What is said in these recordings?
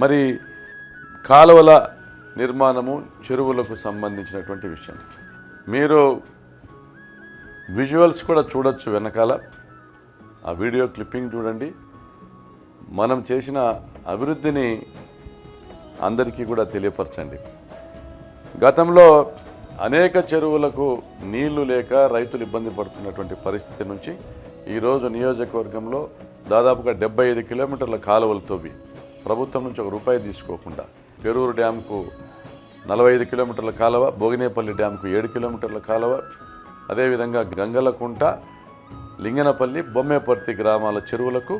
మరి కాలువల నిర్మాణము చెరువులకు సంబంధించినటువంటి విషయం. మీరు విజువల్స్ కూడా చూడొచ్చు వెనకాల. ఆ వీడియో క్లిప్పింగ్ చూడండి. మనం చేసిన అభివృద్ధిని అందరికీ కూడా తెలియపరచండి. గతంలో అనేక చెరువులకు నీళ్ళు లేక రైతులు ఇబ్బంది పడుతున్నటువంటి పరిస్థితి నుంచి ఈరోజు నియోజకవర్గంలో దాదాపుగా డెబ్బై ఐదు కిలోమీటర్ల కాలువలు తవ్వి ప్రభుత్వం నుంచి ఒక రూపాయి తీసుకోకుండా పెరూరు డ్యాంకు నలభై ఐదు కిలోమీటర్ల కాలువ భోగినేపల్లి డ్యాంకు ఏడు కిలోమీటర్ల కాలువ అదేవిధంగా గంగలకుంట లింగనపల్లి బొమ్మేపర్తి గ్రామాల చెరువులకు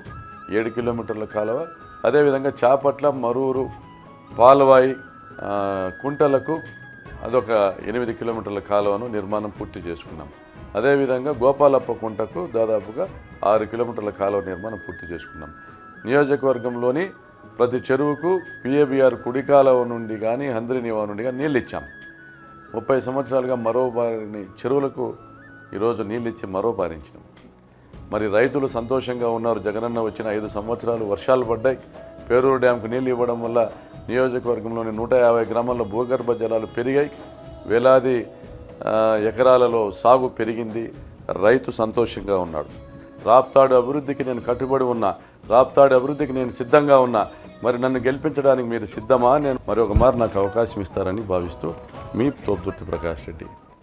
ఏడు కిలోమీటర్ల కాలువ అదేవిధంగా చాపట్ల మరూరు పాలవాయి కుంటలకు అదొక ఎనిమిది కిలోమీటర్ల కాలువను నిర్మాణం పూర్తి చేసుకున్నాం. అదేవిధంగా గోపాలప్ప కుంటకు దాదాపుగా ఆరు కిలోమీటర్ల కాలువ నిర్మాణం పూర్తి చేసుకున్నాం. నియోజకవర్గంలోని ప్రతి చెరువుకు పిఏబిఆర్ కుడికాలవ నుండి కానీ హంద్రినివా నుండి కానీ నీళ్ళు ఇచ్చాం ముప్పై సంవత్సరాలుగా మరో బారిని చెరువులకు ఈరోజు నీళ్ళు ఇచ్చి మరో బారించినాం మరి రైతులు సంతోషంగా ఉన్నారు. జగనన్న వచ్చిన ఐదు సంవత్సరాలు వర్షాలు పడ్డాయి. పేరూరు డ్యాంకు నీళ్ళు ఇవ్వడం వల్ల నియోజకవర్గంలోని నూట యాభై గ్రామాల్లో భూగర్భ జలాలు పెరిగాయి. వేలాది ఎకరాలలో సాగు పెరిగింది. రైతు సంతోషంగా ఉన్నాడు. రాప్తాడు అభివృద్ధికి నేను కట్టుబడి ఉన్నా. రాప్తాడు అభివృద్ధికి నేను సిద్ధంగా ఉన్నా. మరి నన్ను గెలిపించడానికి మీరు సిద్ధమా? నేను మరొక మారు నాకు అవకాశం ఇస్తారని భావిస్తూ మీ తోపుతుర్తి ప్రకాష్ రెడ్డి.